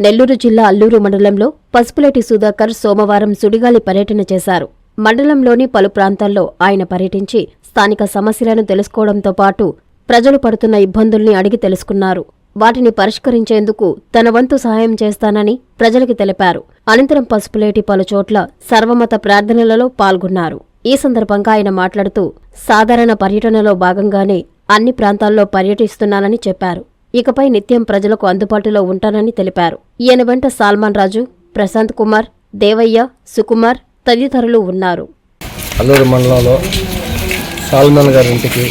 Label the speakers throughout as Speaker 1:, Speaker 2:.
Speaker 1: నెల్లూరు జిల్లా అల్లూరు మండలంలో పసుపులేటి సుధాకర్ సోమవారం సుడిగాలి పర్యటన చేశారు. మండలంలోని పలు ప్రాంతాల్లో ఆయన పర్యటించి స్థానిక సమస్యలను తెలుసుకోవడంతో పాటు ప్రజలు పడుతున్న ఇబ్బందుల్ని అడిగి తెలుసుకున్నారు. వాటిని పరిష్కరించేందుకు తన వంతు సహాయం చేస్తానని ప్రజలకు తెలిపారు. అనంతరం పసుపులేటి పలు చోట్ల సర్వమత ప్రార్థనలలో పాల్గొన్నారు. ఈ సందర్భంగా ఆయన మాట్లాడుతూ సాధారణ పర్యటనలో భాగంగానే అన్ని ప్రాంతాల్లో పర్యటిస్తున్నానని చెప్పారు. ఇకపై నిత్యం ప్రజలకు అందుబాటులో ఉంటానని తెలిపారు. ఈయన వెంట సాల్మాన్ రాజు ప్రశాంత్ కుమార్ దేవయ్య సుకుమార్ తదితరులు ఉన్నారు.
Speaker 2: అల్లూరు మండలంలో సాల్మాన్ గారి ఇంటికి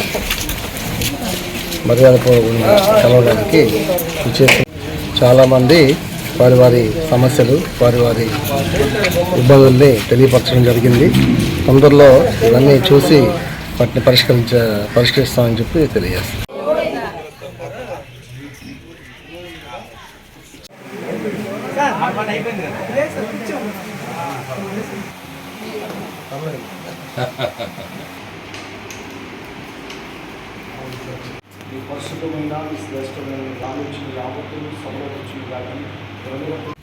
Speaker 2: మర్యాదపూర్వకంగా కలవడానికి వచ్చేసి చాలామంది వారి వారి సమస్యలు వారి వారి ఇబ్బందుల్ని తెలియపరచడం జరిగింది. తొందరలో ఇవన్నీ చూసి వాటిని పరిష్కరించ పరిష్కరిస్తామని చెప్పి తెలియజేస్తాం
Speaker 3: ఈ పరిశుభ్రమైన శ్రేష్టమైన ఆలోచన యావత్తులు సమృద్ధి కానీ